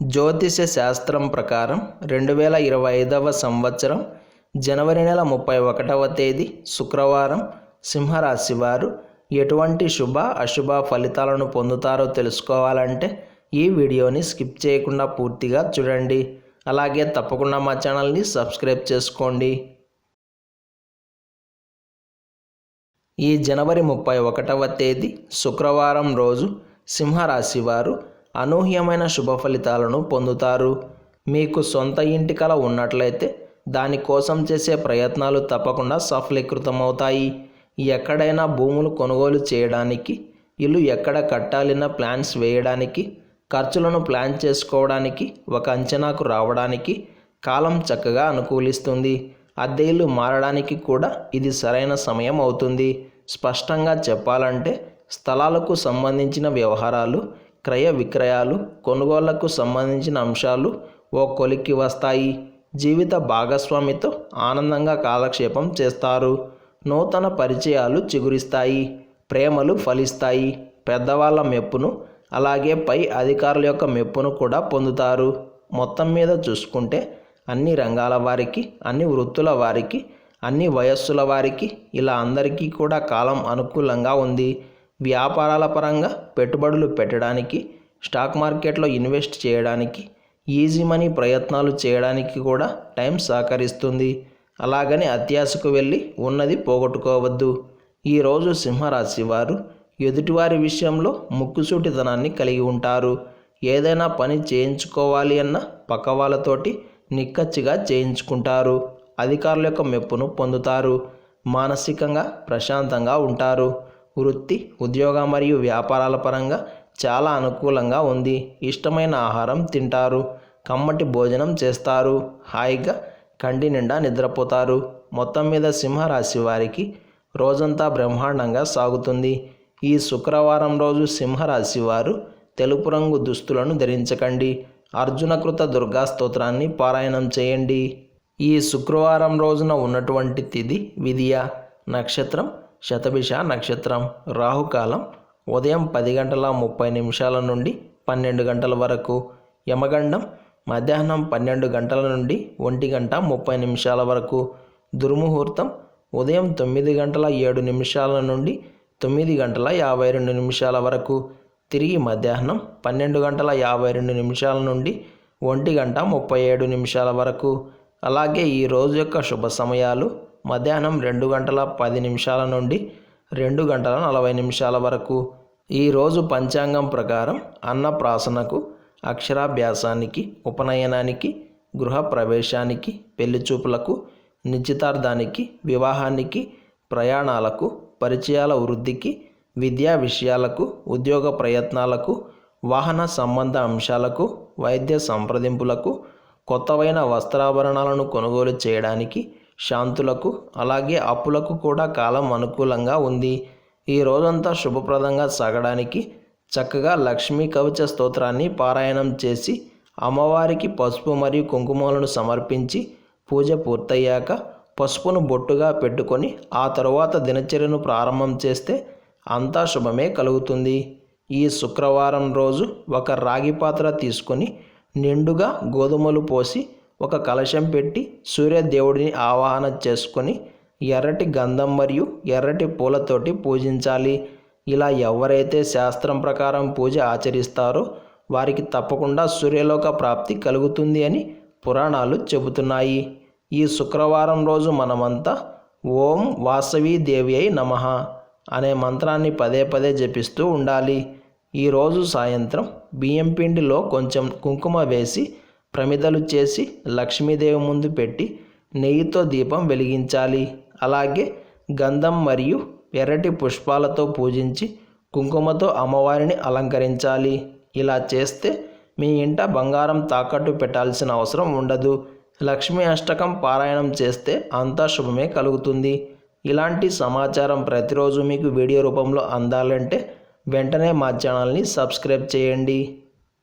జ్యోతిష శాస్త్రం ప్రకారం రెండు వేల ఇరవై ఐదవ సంవత్సరం జనవరి నెల ముప్పై ఒకటవ తేదీ శుక్రవారం సింహరాశి వారు ఎటువంటి శుభ అశుభ ఫలితాలను పొందుతారో తెలుసుకోవాలంటే ఈ వీడియోని స్కిప్ చేయకుండా పూర్తిగా చూడండి. అలాగే తప్పకుండా మా ఛానల్ని సబ్స్క్రైబ్ చేసుకోండి. ఈ జనవరి ముప్పై ఒకటవ తేదీ శుక్రవారం రోజు సింహరాశి వారు అనూహ్యమైన శుభ ఫలితాలను పొందుతారు. మీకు సొంత ఇంటి కల ఉన్నట్లయితే దానికోసం చేసే ప్రయత్నాలు తప్పకుండా సఫలీకృతమవుతాయి. ఎక్కడైనా భూములు కొనుగోలు చేయడానికి ఇల్లు ఎక్కడ కట్టాలన్న ప్లాన్స్ వేయడానికి ఖర్చులను ప్లాన్ చేసుకోవడానికి ఒక అంచనాకు రావడానికి కాలం చక్కగా అనుకూలిస్తుంది. అద్దె ఇల్లు మారడానికి కూడా ఇది సరైన సమయం అవుతుంది. స్పష్టంగా చెప్పాలంటే స్థలాలకు సంబంధించిన వ్యవహారాలు క్రయ విక్రయాలు కొనుగోళ్ళకు సంబంధించిన అంశాలు ఓ కొలిక్కి వస్తాయి. జీవిత భాగస్వామితో ఆనందంగా కాలక్షేపం చేస్తారు. నూతన పరిచయాలు చిగురిస్తాయి. ప్రేమలు ఫలిస్తాయి. పెద్దవాళ్ళ మెప్పును అలాగే పై అధికారుల యొక్క మెప్పును కూడా పొందుతారు. మొత్తం మీద చూసుకుంటే అన్ని రంగాల వారికి అన్ని వృత్తుల వారికి అన్ని వయస్సుల వారికి ఇలా అందరికీ కూడా కాలం అనుకూలంగా ఉంది. వ్యాపారాల పరంగా పెట్టుబడులు పెట్టడానికి స్టాక్ మార్కెట్లో ఇన్వెస్ట్ చేయడానికి ఈజీ మనీ ప్రయత్నాలు చేయడానికి కూడా టైం సహకరిస్తుంది. అలాగని అత్యాశకు వెళ్ళి ఉన్నది పోగొట్టుకోవద్దు. ఈరోజు సింహరాశి వారు ఎదుటివారి విషయంలో ముక్కుసూటితనాన్ని కలిగి ఉంటారు. ఏదైనా పని చేయించుకోవాలి అన్న పక్క వాళ్ళతోటి నిక్కచ్చిగా చేయించుకుంటారు. అధికారుల యొక్క మెప్పును పొందుతారు. మానసికంగా ప్రశాంతంగా ఉంటారు. వృత్తి ఉద్యోగ మరియు వ్యాపారాల పరంగా చాలా అనుకూలంగా ఉంది. ఇష్టమైన ఆహారం తింటారు కమ్మటి భోజనం చేస్తారు హాయిగా కంటి నిండా నిద్రపోతారు. మొత్తం మీద సింహరాశి వారికి రోజంతా బ్రహ్మాండంగా సాగుతుంది. ఈ శుక్రవారం రోజు సింహరాశి వారు తెలుపు రంగు దుస్తులను ధరించకండి. అర్జునకృత దుర్గా స్తోత్రాన్ని పారాయణం చేయండి. ఈ శుక్రవారం రోజున ఉన్నటువంటి తిథి విధియ నక్షత్రం శతభిష నక్షత్రం రాహుకాలం ఉదయం పది గంటల ముప్పై నిమిషాల నుండి పన్నెండు గంటల వరకు. యమగండం మధ్యాహ్నం పన్నెండు గంటల నుండి ఒంటి గంట ముప్పై నిమిషాల వరకు. దుర్ముహూర్తం ఉదయం తొమ్మిది గంటల ఏడు నిమిషాల నుండి తొమ్మిది గంటల యాభై రెండు నిమిషాల వరకు. తిరిగి మధ్యాహ్నం పన్నెండు గంటల యాభై రెండు నిమిషాల నుండి ఒంటి గంట ముప్పై ఏడు నిమిషాల వరకు. అలాగే ఈ రోజు యొక్క శుభ సమయాలు మధ్యాహ్నం రెండు గంటల పది నిమిషాల నుండి రెండు గంటల నలభై నిమిషాల వరకు. ఈరోజు పంచాంగం ప్రకారం అన్నప్రాసనకు అక్షరాభ్యాసానికి ఉపనయనానికి గృహ ప్రవేశానికి నిశ్చితార్థానికి వివాహానికి ప్రయాణాలకు పరిచయాల వృద్ధికి విద్యా విషయాలకు ఉద్యోగ ప్రయత్నాలకు వాహన సంబంధ అంశాలకు వైద్య సంప్రదింపులకు కొత్తవైన వస్త్రాభరణాలను కొనుగోలు చేయడానికి శాంతులకు అలాగే అప్పులకు కూడా కాలం అనుకూలంగా ఉంది. ఈ రోజంతా శుభప్రదంగా సాగడానికి చక్కగా లక్ష్మీ కవచ స్తోత్రాన్ని పారాయణం చేసి అమ్మవారికి పసుపు మరియు కుంకుమలను సమర్పించి పూజ పూర్తయ్యాక పసుపును బొట్టుగా పెట్టుకొని ఆ తరువాత దినచర్యను ప్రారంభం చేస్తే అంతా శుభమే కలుగుతుంది. ఈ శుక్రవారం రోజు ఒక రాగి పాత్ర తీసుకొని నిండుగా గోధుమలు పోసి ఒక కలశం పెట్టి సూర్యదేవుడిని ఆవాహన చేసుకొని ఎర్రటి గంధం మరియు ఎర్రటి పూలతోటి పూజించాలి. ఇలా ఎవరైతే శాస్త్రం ప్రకారం పూజ ఆచరిస్తారో వారికి తప్పకుండా సూర్యలోక ప్రాప్తి కలుగుతుంది అని పురాణాలు చెబుతున్నాయి. ఈ శుక్రవారం రోజు మనమంతా ఓం వాసవీ దేవి అయి నమ అనే మంత్రాన్ని పదే పదే జపిస్తూ ఉండాలి. ఈరోజు సాయంత్రం బియ్యం పిండిలో కొంచెం కుంకుమ వేసి ప్రమిదలు చేసి లక్ష్మీదేవి ముందు పెట్టి నెయ్యితో దీపం వెలిగించాలి. అలాగే గంధం మరియు ఎర్రటి పుష్పాలతో పూజించి కుంకుమతో అమ్మవారిని అలంకరించాలి. ఇలా చేస్తే మీ ఇంట బంగారం తాకట్టు పెట్టాల్సిన అవసరం ఉండదు. లక్ష్మీ అష్టకం పారాయణం చేస్తే అంతా శుభమే కలుగుతుంది. ఇలాంటి సమాచారం ప్రతిరోజు మీకు వీడియో రూపంలో అందాలంటే వెంటనే మా ఛానల్ని సబ్స్క్రైబ్ చేయండి.